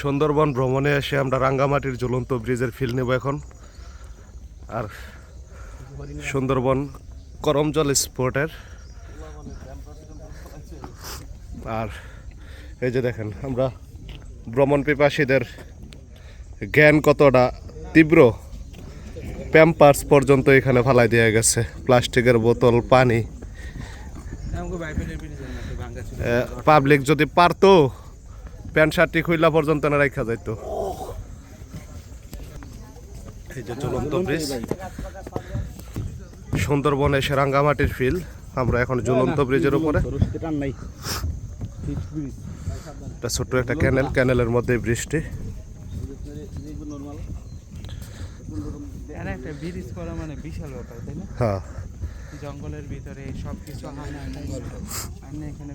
সুন্দরবন ভ্রমণে এসে আমরা রাঙ্গামাটির ঝুলন্ত ব্রিজের ফিল নেব এখন। আর সুন্দরবন করমজল স্পোর্টের। আর এই যে দেখেন আমরা ভ্রমণ পিপাসীদের জ্ঞান কতটা তীব্র। প্যাম্পার্স পর্যন্ত এখানে ফালাই দেওয়া গেছে। প্লাস্টিকের বোতল পানি। পাবলিক যদি পারতো প্যান্ট শার্টটি খুইলা পর্যন্ত না রাখা যাইতো। এই যে ঝুলন্ত ব্রিজ। সুন্দরবন এসে রাঙ্গামাটির ফিল আমরা এখন ঝুলন্ত ব্রিজের উপরে। নাই একটা ছোট্ট একটা ক্যানেল ক্যানেলের মধ্যে করা মানে বিশাল ব্যাপার তাই না? হ্যাঁ। জঙ্গলের ভিতরে সব কিছু এখানে